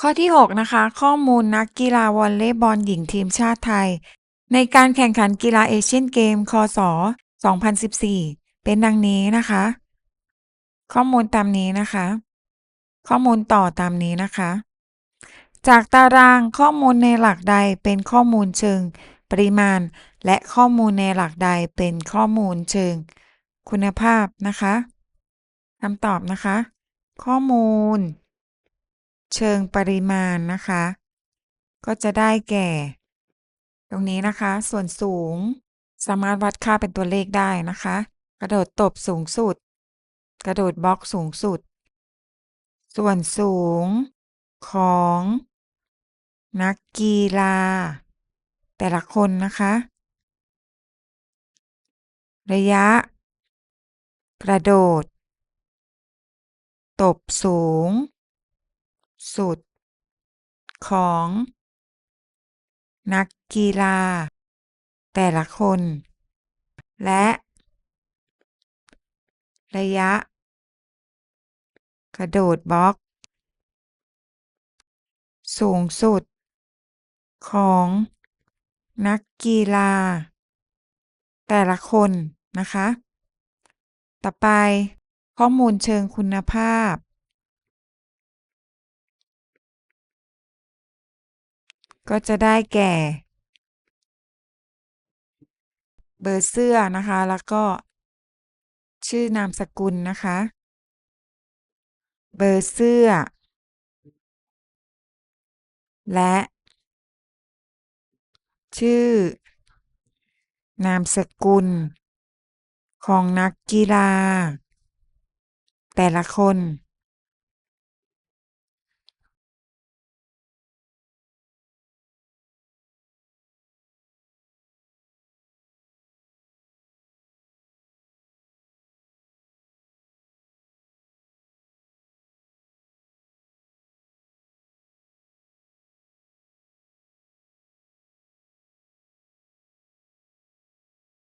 ข้อที่ 6 นะคะ ข้อมูลนักกีฬาวอลเลย์บอลหญิงทีมชาติไทย ในการแข่งขันกีฬาเอเชียนเกมคศ.2014 เป็นดังนี้นะคะ ข้อมูลตามนี้นะคะ ข้อมูลต่อตามนี้นะคะ จากตารางข้อมูลในหลักใดเป็นข้อมูลเชิง ปริมาณ และข้อมูลในหลักใดเป็นข้อมูลเชิง คุณภาพนะคะคำตอบนะคะ ข้อมูล เชิงปริมาณนะคะ ก็จะได้แก่ ตรงนี้นะคะ ส่วนสูง สามารถวัดค่าเป็นตัวเลขได้นะคะ กระโดดตบสูงสุด กระโดดบล็อกสูงสุด ส่วนสูงของ นักกีฬา แต่ละคนนะคะ ระยะ กระโดด ตบสูง สุด ของ นักกีฬา แต่ละคน และ ระยะ กระโดดบล็อก สูงสุด ของ นักกีฬา แต่ละคนนะคะ ต่อไปข้อมูลเชิงคุณภาพ ก็จะได้แก่ เบอร์เสื้อนะคะ แล้วก็ชื่อนามสกุลนะคะ เบอร์เสื้อ และ ชื่อ นามสกุล ของนักกีฬา แต่ละคน